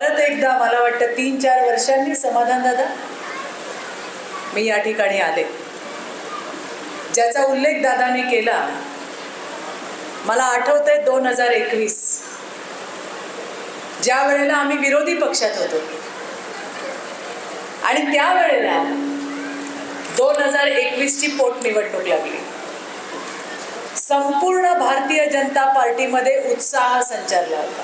परत एकदा मला वाटतं तीन चार वर्षांनी समाधान दादा. मी या ठिकाणी आले. ज्याचा उल्लेख दादाने केला मला आठवतंय दोन हजार एकवीस. ज्या वेळेला आम्ही विरोधी पक्षात होतो. आणि त्यावेळेला दोन हजार एकवीसची पोटनिवडणूक लागली. संपूर्ण भारतीय जनता पार्टीमध्ये उत्साह संचारला होता.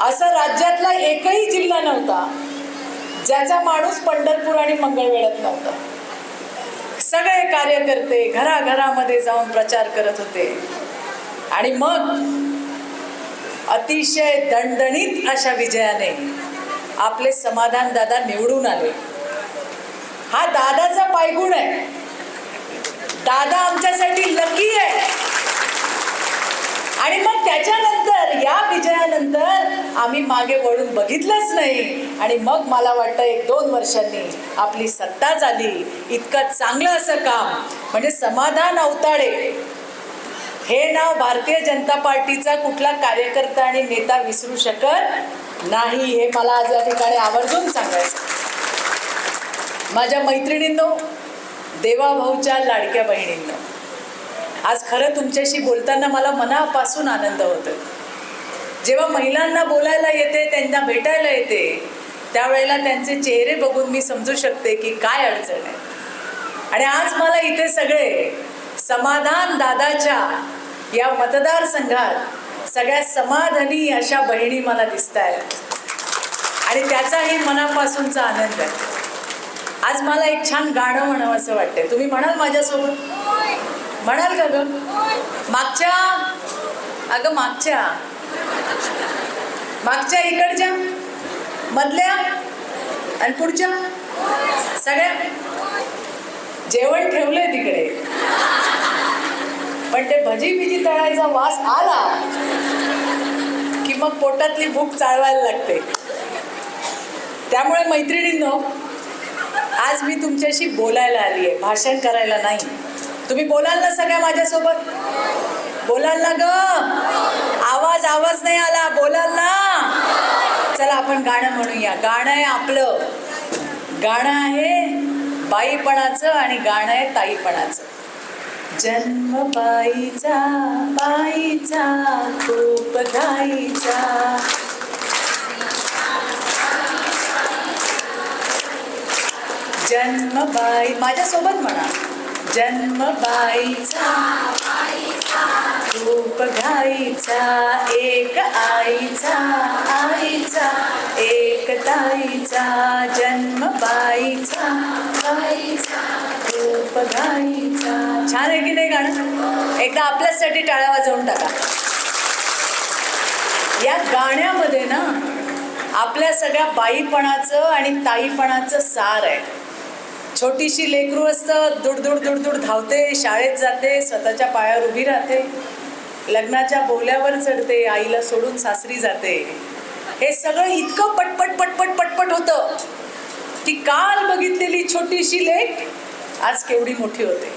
असा राज्यातला एकही जिल्हा नव्हता ज्याचा माणूस पंढरपूर आणि मंगळवेढत नव्हता. सगळे कार्यकर्ते घराघरामध्ये जाऊन प्रचार करत होते. आणि मग अतिशय दणदणीत अशा विजयाने आपले समाधान दादा निवडून आले. हा दादाचा पायगुण आहे. दादा आमच्यासाठी लकी आहे. आणि मग त्याच्यानंतर या विजयानंतर आम्ही मागे वळून बघितलंच नाही. आणि मग मला वाटतं एक दोन वर्षांनी आपली सत्ता झाली. इतकं चांगलं असं काम. म्हणजे समाधान अवताडे. हे नाव भारतीय जनता पार्टीचा कुठला कार्यकर्ता आणि नेता विसरू शकत नाही हे मला आज या ठिकाणी आवर्जून सांगायचं माझ्या मैत्रिणींनो देवाभाऊच्या लाडक्या बहिणींनो आज खरं तुमच्याशी बोलताना मला मनापासून आनंद होतो जेव्हा महिलांना बोलायला येते त्यांना भेटायला येते त्यावेळेला त्यांचे चेहरे बघून मी समजू शकते की काय अडचण आहे. आणि आज मला इथे सगळे समाधान दादाच्या या मतदारसंघात सगळ्या समाधानी अशा बहिणी मला दिसत आहेत आणि त्याचाही मनापासूनचा आनंद आहे. आज मला एक छान गाणं म्हणावं असं वाटतंय. तुम्ही म्हणाल माझ्यासोबत? म्हणाल का ग? मागच्या? अगं मागच्या. मागच्या इकडच्या मधल्या आणि पुढच्या? सगळ्या? जेवण ठेवलंय तिकडे. पण ते भजी बिजी तळायचा वास आला की मग पोटातली भूक चाळवायला लागते. त्यामुळे मैत्रिणींनो आज मी तुमच्याशी बोलायला आली आहे भाषण करायला नाही. तुम्ही बोलाल ना सगळ्या माझ्यासोबत? बोलाल ना ग. आवाज आवाज नाही आला. बोलाल ना. चला आपण गाणं म्हणूया. गाणं आहे आपलं. गाणं आहे बाईपणाचं आणि गाणं आहे ताईपणाचं. जन्म बाईचा बाईचा खूप गाईचा. जन्म बाई माझ्यासोबत म्हणा. जन्म बाईचा रूप घाईचा एक आईचा आईचा एक ताईचा जन्म बाईचा रूप घाईचा छान आहे की नाही गाणं? एकदा आपल्यासाठी टाळ्या वाजवून टाका. या गाण्यामध्ये ना आपल्या सगळ्या बाईपणाचं आणि ताईपणाचं सार आहे. छोटीशी लेकरू असतं दुडदुड दुडदुड धावते शाळेत जाते स्वतःच्या पायावर उभी राहते. लग्नाच्या बोल्यावर चढते आईला सोडून सासरी जाते. हे सगळं इतकं पटपट पटपट पटपट होतं की काल बघितलेली छोटीशी लेख आज केवढी मोठी होते.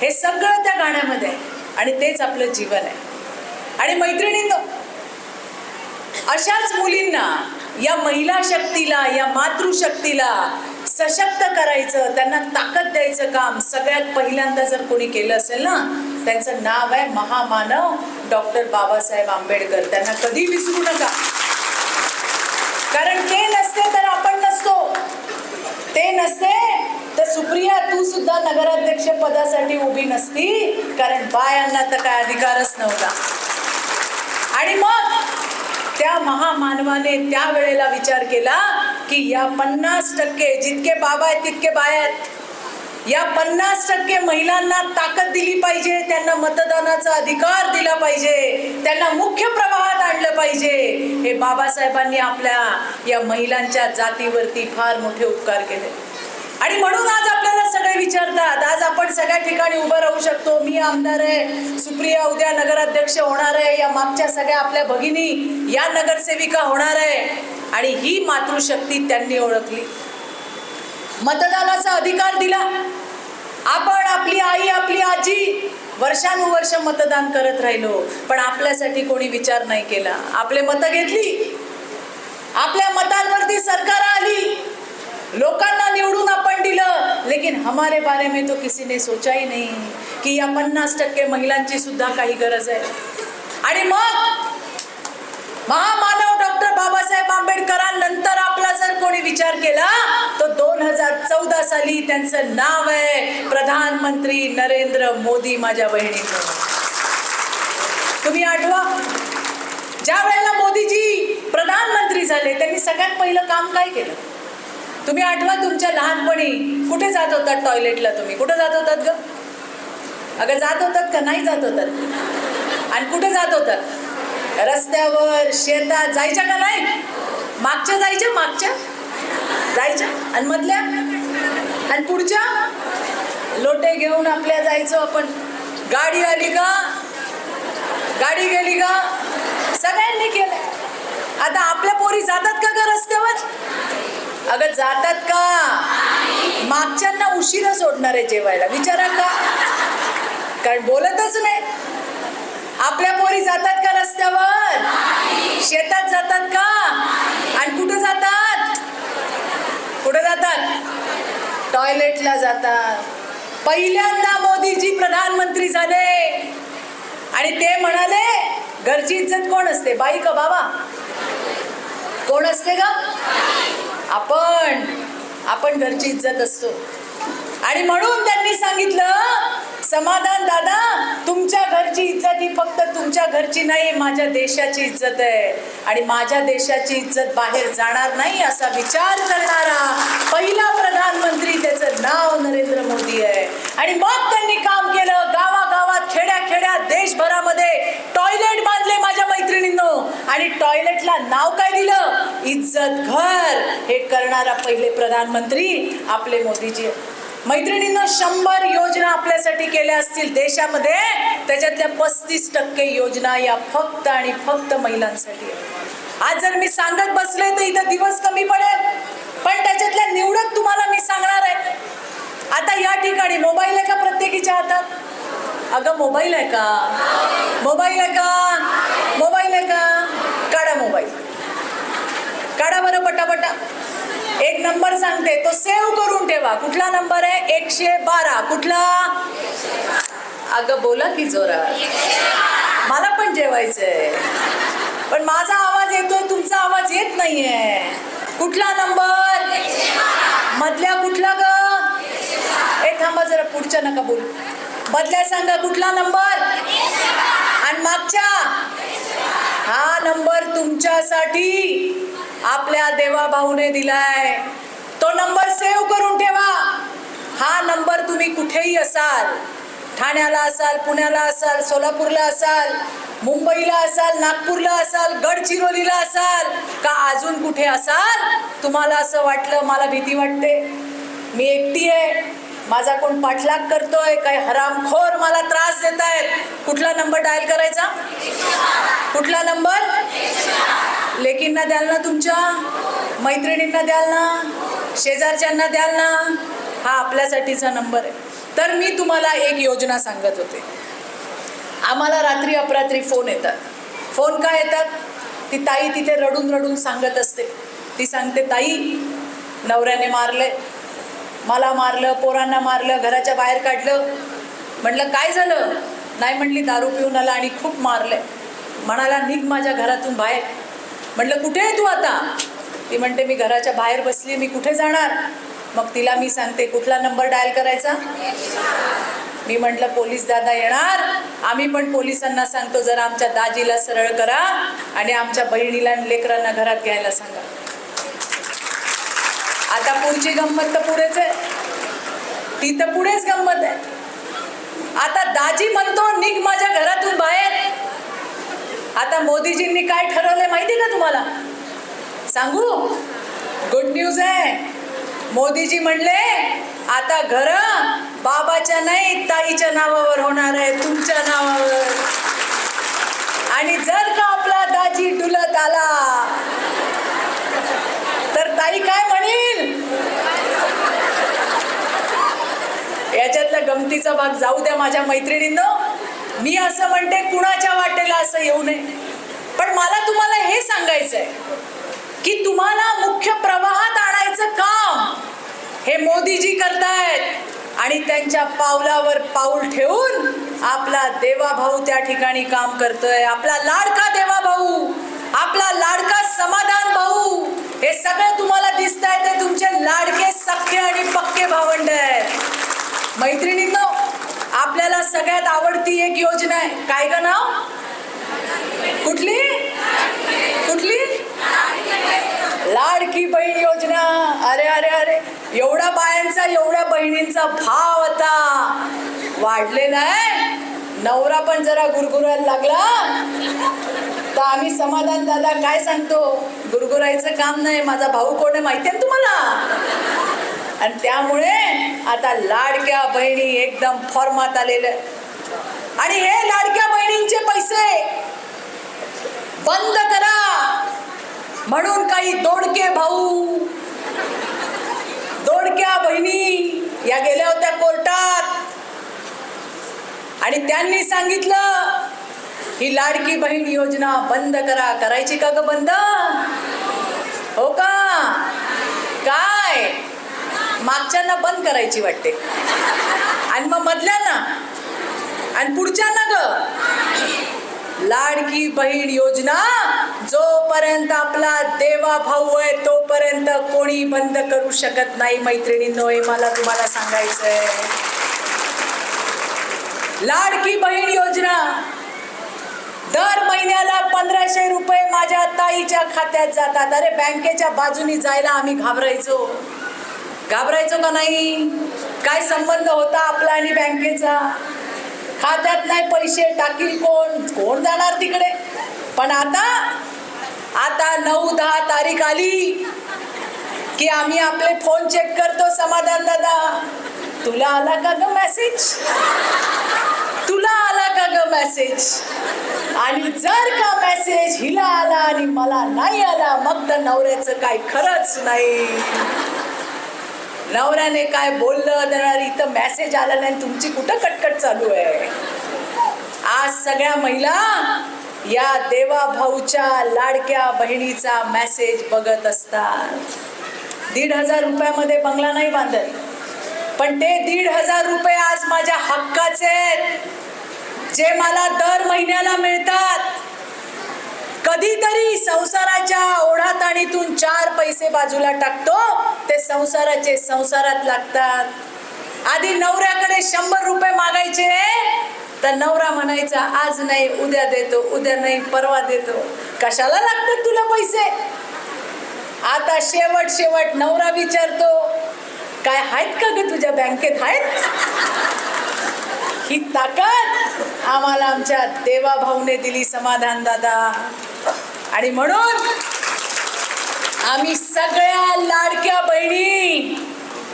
हे सगळं त्या गाण्यामध्ये आहे आणि तेच आपलं जीवन आहे. आणि मैत्रिणींनो अशाच मुलींना या महिला शक्तीला या मातृशक्तीला सशक्त करायचं त्यांना ताकद द्यायचं काम सगळ्यात पहिल्यांदा जर कोणी केलं असेल ना त्यांचं नाव आहे महामानव डॉक्टर बाबासाहेब आंबेडकर. त्यांना कधी विसरू नका. कारण ते नसते तर आपण नसतो. ते नसते तर सुप्रिया तू सुद्धा नगराध्यक्ष पदासाठी उभी नसती कारण बायांना तर काय अधिकारच नव्हता. आणि मग त्या महामानवाने त्या वेळेला विचार केला की या पन्नास टक्के जितके बाबा आहेत तितके बाया आहेत. या पन्नास टक्के महिलांना ताकद दिली पाहिजे त्यांना मतदानाचा अधिकार दिला पाहिजे त्यांना मुख्य प्रवाहात आणलं पाहिजे. हे बाबासाहेबांनी आपल्या या महिलांच्या जातीवरती फार मोठे उपकार केले. आणि म्हणून आज आपल्याला सगळे विचारतात आज आपण सगळ्या ठिकाणी उभं राहू शकतो. मी आमदार आहे सुप्रिया उद्या नगराध्यक्ष होणार आहे या मागच्या सगळ्या आपल्या भगिनी या नगरसेविका होणार आहे. आणि ही मातृशक्ती त्यांनी ओळखली. मतदानाचा अधिकार दिला. आपण आपली आई आपली आजी वर्षानुवर्ष मतदान करत राहिलो. पण आपल्यासाठी कोणी विचार नाही केला. आपले मतं घेतली. आपल्या मतांवरती सरकार आली. लोकांना निवडून आपण दिलं. लेकिन हमारे बारे में तो किसी ने सोचा ही नाही की या पन्नास टक्के महिलांची सुद्धा काही गरज आहे. आणि मग महामानव डॉक्टर बाबासाहेब आंबेडकरांनंतर आपला जर कोणी विचार केला तर दोन हजार चौदा साली त्यांचं नाव आहे प्रधानमंत्री नरेंद्र मोदी माझ्या बहिणीचं तुम्ही आठवा. ज्या वेळेला मोदीजी प्रधानमंत्री झाले त्यांनी सगळ्यात पहिलं काम काय केलं? तुम्ही आठवा तुमच्या लहानपणी कुठे जात होतात टॉयलेटला तुम्ही? कुठे जात होतात ग? अगं जात होतात का नाही जात होतात? आणि कुठे जात होतात? रस्त्यावर शेतात जायच्या का नाही? मागच्या जायच्या मागच्या? जायच्या. आणि मधल्या? आणि पुढच्या? लोटे घेऊन आपल्या जायचो आपण. गाडी आली का? गाडी गेली का? सगळ्यांनी केलं. आता आपल्या पोरी जातात का ग रस्त्यावर? अगं जातात का? मागच्यांना उशिरा सोडणार आहे जेवायला. विचारा का? कारण बोलतच नाही. आपल्या पोरी जातात का रस्त्यावर? शेतात जातात का? आणि कुठं जातात? कुठं जातात? टॉयलेटला जातात. पहिल्यांदा मोदीजी प्रधानमंत्री झाले. आणि ते म्हणाले घरची इज्जत कोण असते? बाई का बाबा? कोण असते का आपण. आपण घरची इज्जत असतो. आणि म्हणून त्यांनी सांगितलं समाधान दादा. तुमच्या घरची इज्जत ही फक्त तुमच्या घरची नाही माझ्या देशाची इज्जत आहे. आणि माझ्या देशाची इज्जत बाहेर जाणार नाही असा विचार करणारा पहिला प्रधानमंत्री त्याचं नाव नरेंद्र मोदी आहे. आणि मग त्यांनी काम केलं गावागावात खेड्या खेड्यात देशभरामध्ये टॉयलेट बांधले माझ्या मैत्रिणींनो. आणि टॉयलेटला नाव काय दिलं? इज्जत घर. हे करणारा पहिले प्रधानमंत्री आपले मोदीजी मैत्रिणींना शंभर योजना आपल्यासाठी केल्या असतील देशामध्ये. त्याच्यातल्या पस्तीस टक्के योजना या फक्त आणि फक्त महिलांसाठी आज जर मी सांगत बसले तर इथं दिवस कमी पडेल. पण त्याच्यातल्या निवडक तुम्हाला मी सांगणार आहे. आता या ठिकाणी मोबाईल आहे का प्रत्येकीच्या हातात? अगं मोबाईल आहे का? मोबाईल आहे का? मोबाईल आहे का? काढा मोबाईल. काढा बरं पटापटा. एक नंबर सांगते तो सेव्ह करून ठेवा. कुठला नंबर आहे? एकशे बारा. कुठला? अगं बोला की जोरात. मला पण जेवायचंय. पण माझा आवाज येतोय तुमचा आवाज येत नाहीये. कुठला नंबर? मधल्या कुठला ग? ए थांबा जरा पुढच्या नका बोलू. मधल्या सांगा कुठला नंबर? आणि मागच्या? हा नंबर तुमच्यासाठी. आपल्या देवा भाऊने दिलाय. तो नंबर सेव्ह करून ठेवा. हा नंबर तुम्ही कुठेही असाल ठाण्याला असाल पुण्याला असाल सोलापूरला असाल मुंबईला असाल नागपूरला असाल गडचिरोलीला असाल का अजून कुठे असाल? तुम्हाला असं वाटलं मला भीती वाटते. मी एकटी आहे. माझा कोण पाठलाग करतोय? काय हरामखोर मला त्रास देत आहेत कुठला नंबर डायल करायचा? कुठला नंबर? लेकींना द्याल ना तुमच्या मैत्रिणींना द्याल ना शेजारच्यांना द्याल ना हा आपल्यासाठीचा नंबर आहे. तर मी तुम्हाला एक योजना सांगत होते. आम्हाला रात्री अपरात्री फोन येतात. फोन का येतात? ती ताई तिथे रडून रडून सांगत असते. ती सांगते ताई नवऱ्याने मारले मला मारलं पोरांना मारलं घराच्या बाहेर काढलं. म्हटलं काय झालं? नाही म्हणली दारू पिऊन आला आणि खूप मारलंय. म्हणाला निघ माझ्या घरातून बाहेर. म्हटलं कुठे आहे तू आता? ती म्हणते मी घराच्या बाहेर बसली मी कुठे जाणार? मग तिला मी सांगते कुठला नंबर डायल करायचा? मी म्हटलं पोलीस दादा येणार. आम्ही पण पोलिसांना सांगतो जरा आमच्या दाजीला सरळ करा आणि आमच्या बहिणीला आणि लेकरांना घरात घ्यायला सांगा. आता पुढची गंमत तर पुढेच आहे. ती तर पुढेच गंमत आहे. आता दाजी म्हणतो निघ माझ्या घरातून बाहेर. आता मोदीजींनी काय ठरवलंय माहिती का तुम्हाला? सांगू? गुड न्यूज आहे. मोदीजी म्हणले आता घर बाबाच्या नाही ताईच्या नावावर होणार आहे तुमच्या नावावर. आणि जर का आपला दाजी डुलत आला तर ताई काय म्हणील? याच्यातला गमतीचा भाग जाऊ द्या माझ्या मैत्रिणींनो. मी असं म्हणते कुणाच्या वाटेला असं येऊ नये. पण मला तुम्हाला हे सांगायचं आहे की तुम्हाला मुख्य प्रवाहात आणायचं काम हे मोदीजी करतायत आणि त्यांच्या पावलावर पाऊल ठेवून आपला देवाभाऊ त्या ठिकाणी काम करतोय. आपला लाडका देवाभाऊ आपला लाडका समाधान भाऊ हे सगळं तुम्हाला दिसत आहे ते तुमचे लाडके सख्खे आणि पक्के भावंड आहेत. मैत्रिणींना आपल्याला सगळ्यात आवडती एक योजना आहे. काय ग नाव? कुठली? कुठली? लाडकी बहीण योजना. अरे अरे अरे. एवढा बायांचा एवढ्या बहिणींचा भाव आता. वाढलेला आहे नवरा पण जरा गुरगुरायला लागला. तर आम्ही समाधान दादा काय सांगतो? गुरगुरायचं काम नाही. माझा भाऊ कोण आहे माहिती आहे तुम्हाला? आणि त्यामुळे आता लाडक्या बहिणी एकदम फॉर्मात आलेलं आणि हे लाडक्या बहिणींचे पैसे बंद करा. म्हणून काही दोडके भाऊ दोडक्या बहिणी या गेल्या होत्या कोर्टात. आणि त्यांनी सांगितलं ही लाडकी बहीण योजना बंद करा. करायची का ग बंद? हो का? काय? मागच्यांना बंद करायची वाटते. आणि मग मधल्यांना. आणि पुढच्यांना ग. लाडकी बहीण योजना जोपर्यंत आपला देवा भाऊ आहे तोपर्यंत कोणी बंद करू शकत नाही मैत्रिणींनो हे मला तुम्हाला सांगायचंय. लाडकी बहीण योजना. दर महिन्याला पंधराशे रुपये माझ्या ताईच्या खात्यात जातात. अरे बँकेच्या बाजूनी जायला आम्ही घाबरायचो. घाबरायचो का नाही? काय संबंध होता आपला आणि बँकेचा? खात्यात नाही पैसे टाकील कोण? कोण जाणार तिकडे? पण आता आता नऊ दहा तारीख आली की आम्ही आपले फोन चेक करतो समाधान दादा. तुला आला का ग मेसेज तुला आला का ग मेसेज आणि जर का मेसेज हिला आला आणि मला नाही आला मग तर नवऱ्याचं काय खरंच नाही. नवऱ्याने काय बोललं तर इथं मेसेज आला नाही तुमची कुठं कटकट चालू आहे? आज सगळ्या महिला या देवा भाऊच्या लाडक्या बहिणीचा मॅसेज बघत असतात. दीड हजार रुपयामध्ये बंगला नाही बांधत. पण ते दीड हजार रुपये आज माझ्या हक्काचे आहेत. जे मला दर महिन्याला मिळतात. कधीतरी संसाराच्या ओढाताणीतून चार पैसे बाजूला टाकतो. ते संसाराचे संसारात लागतात. आधी नवऱ्याकडे शंभर रुपये मागायचे. तर नवरा म्हणायचा आज नाही उद्या देतो उद्या नाही परवा देतो. कशाला लागतात तुला पैसे? आता शेवट शेवट नवरा विचारतो काय आहेत का ग तुझ्या बँकेत? आहेत? ही ताकद आम्हाला आमच्या देवाभाऊने दिली समाधान दादा. आणि म्हणून आम्ही सगळ्या लाडक्या बहिणी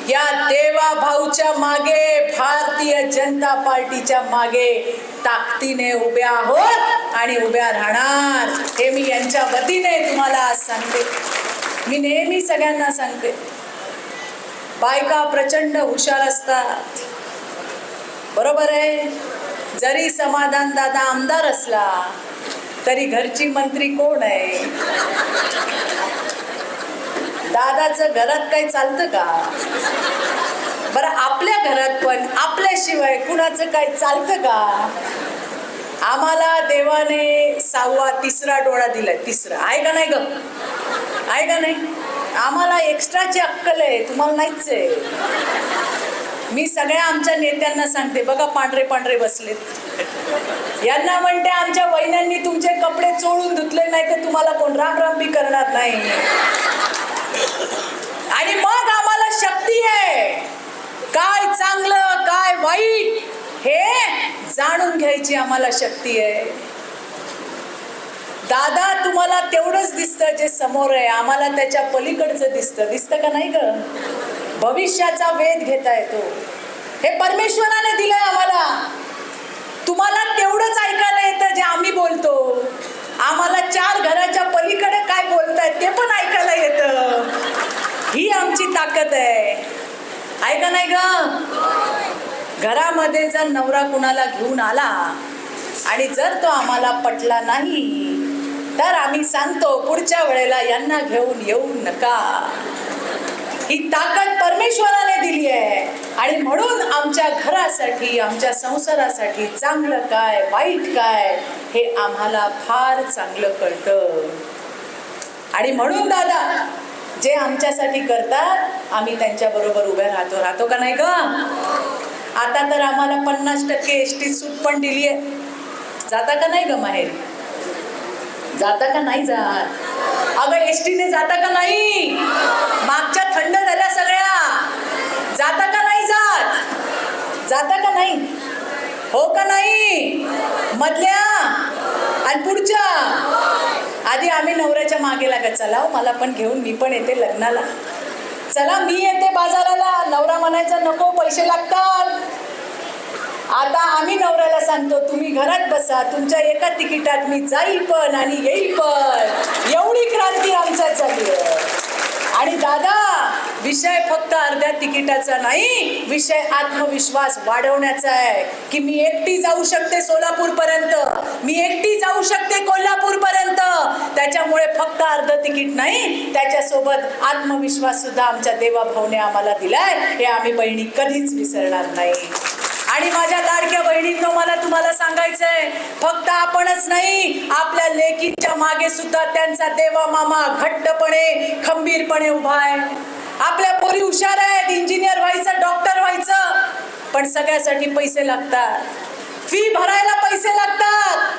या देवा भाऊच्या मागे भारतीय जनता पार्टीच्या मागे ताकदीने उभ्या आहोत आणि उभ्या राहणार. हे मी यांच्या वतीने तुम्हाला आज सांगते. मी नेहमी सगळ्यांना सांगते. बायका प्रचंड हुशार असतात. बरोबर आहे? जरी समाधान दादा आमदार असला तरी घरची मंत्री कोण आहे? दादाचं घरात काही चालतं का? बरं आपल्या घरात पण आपल्याशिवाय कुणाचं काही चालतं का? आम्हाला देवाने सहावा तिसरा डोळा दिलाय तिसरा. आहे का नाही ग? आहे का नाही? आम्हाला एक्स्ट्राची अक्कल आहे तुम्हाला नाहीच आहे. मी सगळ्या आमच्या नेत्यांना सांगते बघा पांढरे पांढरे बसलेत. यांना म्हणते आमच्या वहिन्यांनी तुमचे कपडे चोळून धुतले नाही तर तुम्हाला कोण राम राम बी करणार नाही. आणि मग आम्हाला शक्ती आहे. काय चांगलं काय वाईट हे जाणून घ्यायची आम्हाला शक्ती आहे. दादा तुम्हाला तेवढंच दिसतं जे समोर आहे. आम्हाला त्याच्या पलीकडचं दिसतं. दिसतं का नाही ग? भविष्याचा वेध घेता येतो. हे परमेश्वराने दिलंय आम्हाला. तुम्हाला तेवढंच ऐकायला येतं जे आम्ही बोलतो. आम्हाला चार घराच्या पलीकडे काय बोलतायत ते पण ऐकायला येतं. ही आमची ताकद आहे. ऐका नाही ग? घरामध्ये जर नवरा कुणाला घेऊन आला आणि जर तो आम्हाला पटला नाही तर आम्ही सांगतो पुढच्या वेळेला यांना घेऊन येऊ नका. ही ताकद परमेश्वराने दिली आहे. आणि म्हणून आमच्या घरासाठी आमच्या संसारासाठी चांगलं काय वाईट काय हे आम्हाला फार चांगलं कळतं. आणि म्हणून दादा जे आमच्यासाठी करतात आम्ही त्यांच्याबरोबर उभे राहतो. राहतो का नाही ग? आता तर आम्हाला पन्नास टक्के एस टी सूट पण दिली आहे. जाता का नाही ग माहेर? जाता का नाही जात? अगं एस टीने जाता का नाही? मागच्या थंड झाल्या सगळ्या जाता का नाही जाता का नाही? हो का नाही? मधल्या आणि पुढच्या? आधी आम्ही नवऱ्याच्या मागे लागत चला हो, मला पण घेऊन मी पण येते लग्नाला. चला मी येते बाजाराला. नवरा म्हणायचा नको पैसे लागतात. आता आम्ही नवऱ्याला सांगतो तुम्ही घरात बसा तुमच्या एका तिकिटात मी जाईल पण आणि येईल पण. एवढी क्रांती आमच्यात झाली आहे. आणि दादा विषय फक्त अर्ध्या तिकिटाचा नाही विषय आत्मविश्वास वाढवण्याचा आहे. की मी एकटी जाऊ शकते सोलापूर पर्यंत मी एकटी जाऊ शकते कोल्हापूर पर्यंत त्याच्यामुळे फक्त अर्ध तिकीट नाही त्याच्यासोबत आत्मविश्वास सुद्धा आमच्या देवाभाऊने आम्हाला दिलाय. हे आम्ही बहिणी कधीच विसरणार नाही. आणि माझ्या लाडक्या बहिणींनो मला तुम्हाला सांगायचंय फक्त आपणच नाही आपल्या लेकीच्या मागे सुद्धा त्यांचा देवा मामा घट्टपणे खंबीरपणे उभा आहे. आपल्या पोरी हुशार आहेत इंजिनियर व्हायचं डॉक्टर व्हायचं. पण सगळ्यासाठी पैसे लागतात. फी भरायला पैसे लागतात.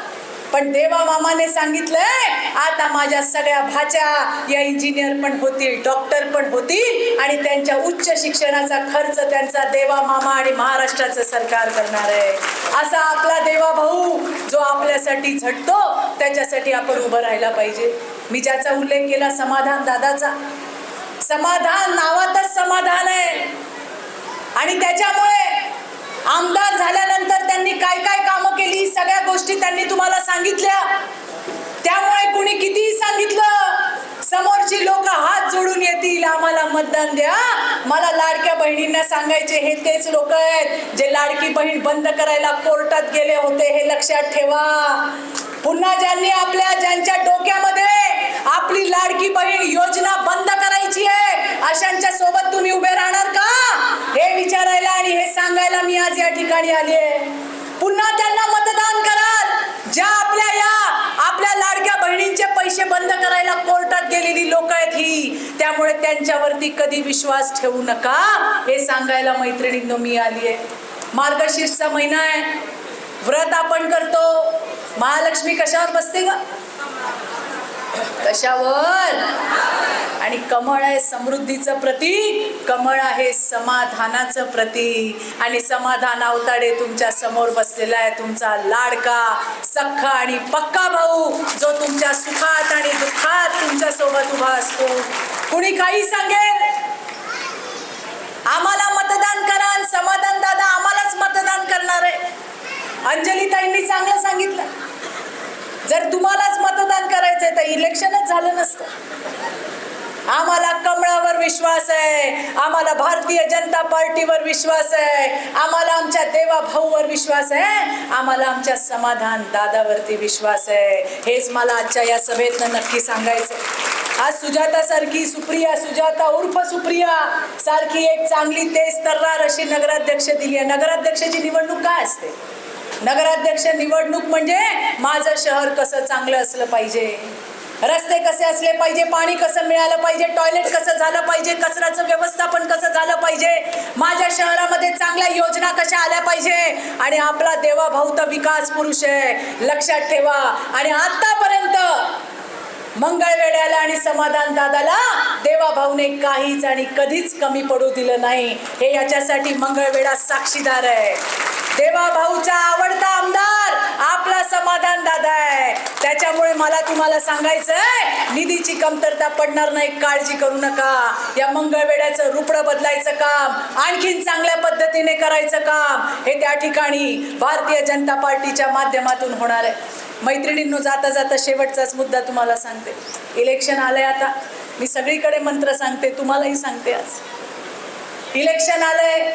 पण देवा मामाने सांगितलंय आता माझ्या सगळ्या भाच्या या इंजिनियर पण होतील डॉक्टर पण होतील आणि त्यांच्या उच्च शिक्षणाचा खर्च त्यांचा देवा मामा आणि महाराष्ट्राचं सरकार करणार आहे. असा आपला देवा भाऊ जो आपल्यासाठी झटतो त्याच्यासाठी आपण उभं राहायला पाहिजे. मी ज्याचा उल्लेख केला समाधान दादाचा समाधान नावातच समाधान आहे. आणि त्याच्यामुळे आमदार झाल्यानंतर त्यांनी काय काय कामं केली सगळ्या गोष्टी त्यांनी तुम्हाला सांगितल्या. त्यामुळे कुणी कितीही सांगितलं समोरची लोक हात जोडून येतील आम्हाला मतदान द्या. मला लाडक्या बहिणींना सांगायचे हे तेच लोक आहेत जे लाडकी बहीण बंद करायला कोर्टात गेले होते हे लक्षात ठेवा. पुन्हा ज्यांनी आपल्या ज्यांच्या डोक्यामध्ये आपली लाडकी बहीण योजना बंद करायची आहे अशांच्या सोबत तुम्ही उभे राहणार का? हे विचारायला आणि हे सांगायला मी आज या ठिकाणी आली आहे. पुन्हा त्यांना मतदान कराल ज्या आपल्या या आपल्या लाडक्या बहिणींचे पैसे बंद करायला कोर्टात गेलेली लोक आहेत ही. त्यामुळे त्यांच्यावरती कधी विश्वास ठेवू नका हे सांगायला मैत्रिणींनो मी आली आहे. मार्गशीर्षचा महिना आहे व्रत आपण करतो महालक्ष्मी कशावर बसते ग? कशावर? आणि कमळ आहे समृद्धीचं प्रतीक. कमळ आहे समाधानाचं प्रतीक. आणि समाधान अवताडे तुमच्यासमोर बसलेला आहे तुमचा लाडका सख्खा आणि पक्का भाऊ जो तुमच्या सुखात आणि दुःखात तुमच्यासोबत उभा असतो. कुणी काही सांगेल? आम्हाला मतदान करा आणि समाधान दादा आम्हालाच मतदान करणार आहे. अंजली ताईंनी चांगलं सांगितलं. जर तुम्हालाच मतदान करायचंय तर इलेक्शनच झालं नसतं. आम्हाला कमळावर विश्वास आहे आम्हाला भारतीय जनता पार्टीवर विश्वास आहे आम्हाला आमच्या देवा भाऊवर विश्वास आहे आम्हाला आमच्या समाधान दादावरती विश्वास आहे. हेच मला आजच्या या सभेतनं नक्की सांगायचं आज सुजाता सारखी सुप्रिया सुजाता उर्फ सुप्रिया सारखी एक चांगली तेज तर्रार अशी नगराध्यक्ष दिली आहे. नगराध्यक्षाची निवडणूक काय असते? नगराध्यक्ष निवडणूक म्हणजे माझं शहर कसं चांगलं असलं पाहिजे. रस्ते कसे असले पाहिजे पाणी कसं मिळालं पाहिजे टॉयलेट कसं झालं पाहिजे कचऱ्याचं व्यवस्थापन कसं झालं पाहिजे माझ्या शहरामध्ये चांगल्या योजना कशा आल्या पाहिजे आणि आपला देवाभाऊ तर विकास पुरुष आहे. लक्षात ठेवा. आणि आतापर्यंत मंगळवेड्याला आणि समाधान दादाला देवा भाऊने काहीच आणि कधीच कमी पडू दिलं नाही. हे याच्यासाठी मंगळवेढा साक्षीदार आहे. देवा भाऊचा आवडता आमदार आपला समाधान दादा आहे. त्याच्यामुळे मला तुम्हाला सांगायचंय निधीची कमतरता पडणार नाही काळजी करू नका. या मंगळवेड्याचं रुपडं बदलायचं काम आणखीन चांगल्या पद्धतीने करायचं काम हे त्या ठिकाणी भारतीय जनता पार्टीच्या माध्यमातून होणार आहे. मैत्रिणींनो जाता जाता शेवटचाच मुद्दा तुम्हाला सांगते. इलेक्शन आलंय आता. मी सगळीकडे मंत्र सांगते तुम्हालाही सांगते आज. इलेक्शन आलंय.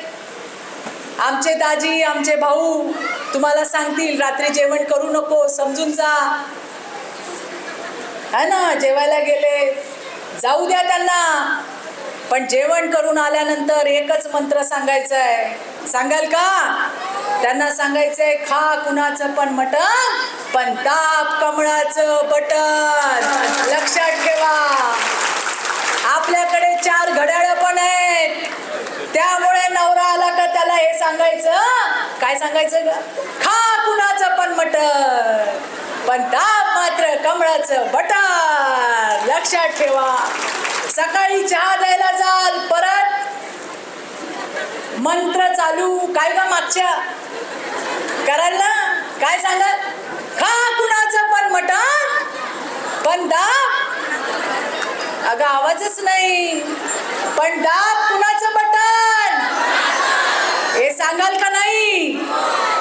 आमचे दाजी आमचे भाऊ तुम्हाला सांगतील रात्री जेवण करू नको समजून जा. है ना? जेवायला गेले. जाऊ द्या त्यांना. पण जेवण करून आल्यानंतर एकच मंत्र सांगायचं आहे सांगाल का? त्यांना सांगायचंय खा कुणाचं पण मटण. पण ताप कमळाचं बटन. लक्षात ठेवा. आपल्याकडे चार घड्याळ पण आहेत. त्यामुळे नवरा आला का त्याला हे सांगायचं? काय सांगायचं खा कुणाचं पण मटन पण ताप मात्र कमळाचं बटन. लक्षात ठेवा. सकाळी चहा द्यायला जाल परत. मंत्र चालू. काय का मागच्या? कराल ना? काय सांगत खा कुणाचं पण मटण पण दाब अगं आवाजच नाही. पण दाब कुणाचं बटन हे सांगाल का नाही?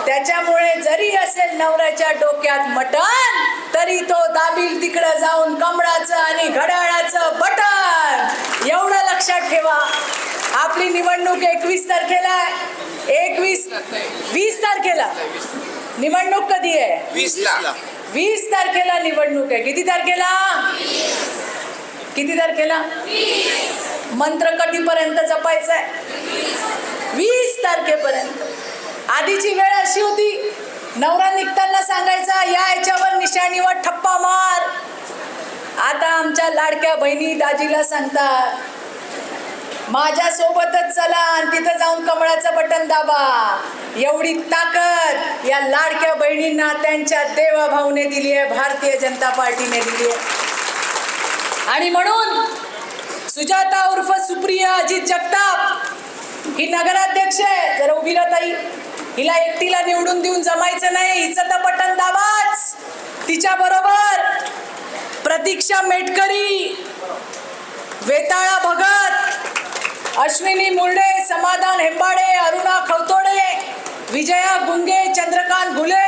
त्याच्यामुळे जरी असेल नवऱ्याच्या डोक्यात मटण तरी तो दाबील तिकडं जाऊन कमळाचं आणि घड्याळाचं बटन. एवढं लक्षात ठेवा. आपली निवडणूक एकवीस तारखेला एकवीस वीस तारखेला. निवडणूक कधी आहे? वीसला वीस तारखेला निवडणूक आहे. किती तारखेला? किती तारखेला? मंत्र कधीपर्यंत जपायचं आहे. वीस तारखेपर्यंत. आधीची वेळ अशी होती नवरा निघताना सांगायचा या याच्यावर निशाणीवर ठप्पा मार. आता आमच्या लाडक्या बहिणी दाजीला सांगतात माझ्या सोबतच चला आणि तिथं जाऊन कमळाचं बटन दाबा. एवढी ताकद या लाडक्या बहिणींना त्यांच्या देवाभाऊने दिली आहे भारतीय जनता पार्टीने दिली आहे. आणि म्हणून सुजाता उर्फ सुप्रिया अजित जगताप ही नगराध्यक्ष आहे. जरा उभी ताई. हिला एकटीला निवडून देऊन जमायचं नाही. हिचं तर बटन दाबाच. तिच्या बरोबर प्रतीक्षा मेटकरी वेताळा भगत अश्विनी मुर्डे समाधान हेंबाडे अरुणा खवतोडे विजया गुंगे चंद्रकांत घुले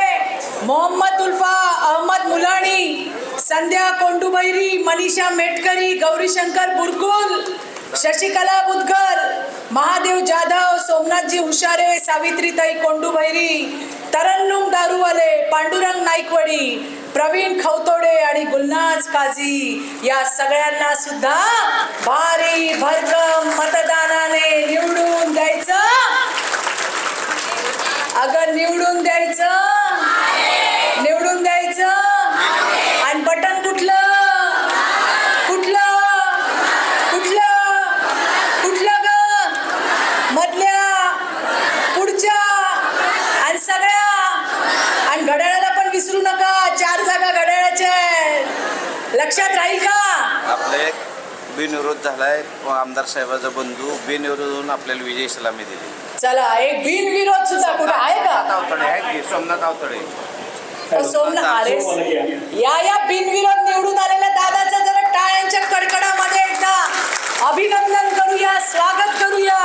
मोहम्मद उल्फा अहमद मुलाणी संध्या कोंडुबैरी मनीषा मेटकरी गौरीशंकर बुरकुल शशिकला बुधकर महादेव जाधव सोमनाथजी हुशारे सावित्रीताई कोंडुबैरी तरन्नुम दारूवाले पांडुरंग नाईकवडी प्रवीण खवतो आणि गुलनाज काझी या सगळ्यांना सुद्धा भारी भरकम मतदानाने निवडून द्यायचं. अगं निवडून द्यायचं निवडून द्यायचं आणि बटन कुठलं कुठलं कुठलं कुठलं ग मधल्या पुढच्या आणि सगळ्या आणि घड्याळाला पण विसरू नका चार जागा घड्याळाच्या आहेत लक्षात राहील का आपला एक झालाय. आमदार साहेबाचा बंधू बिनविरोध होऊन आपल्याला विजय सलामी दिली. चला एक बिनविरोध सुद्धा कुठं आहे का? सोमनाथ आवतडे सोमनाथ अरे या या बिनविरोध निवडून आलेल्या दादाचं जरा टाळ्यांच्या कडकडामध्ये एकदा अभिनंदन करूया स्वागत करूया.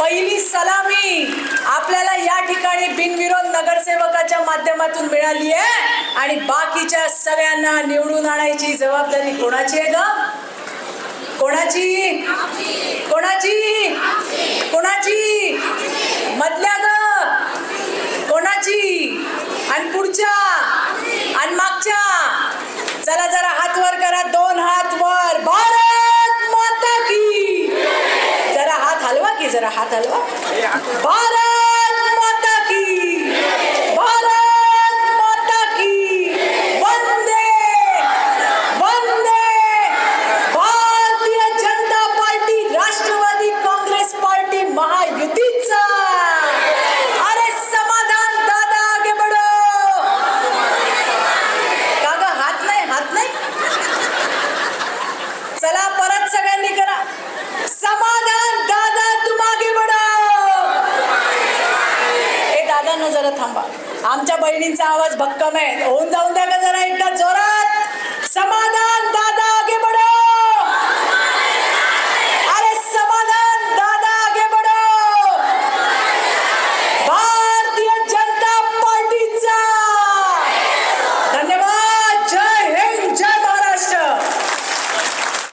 पहिली सलामी आपल्याला या ठिकाणी बिनविरोध नगरसेवकाच्या माध्यमातून मिळाली आहे आणि बाकीच्या सगळ्यांना निवडून आणायची जबाबदारी कोणाची आहे ग? कोणाची? कोणाची? कोणाची? मधल्या ग. कोणाची? आणि पुढच्या? आणि मागच्या? चला जरा हात वर करा. दोन हात वर. भारत माता की जरा हात हलवा की जरा हात हलवा. भारत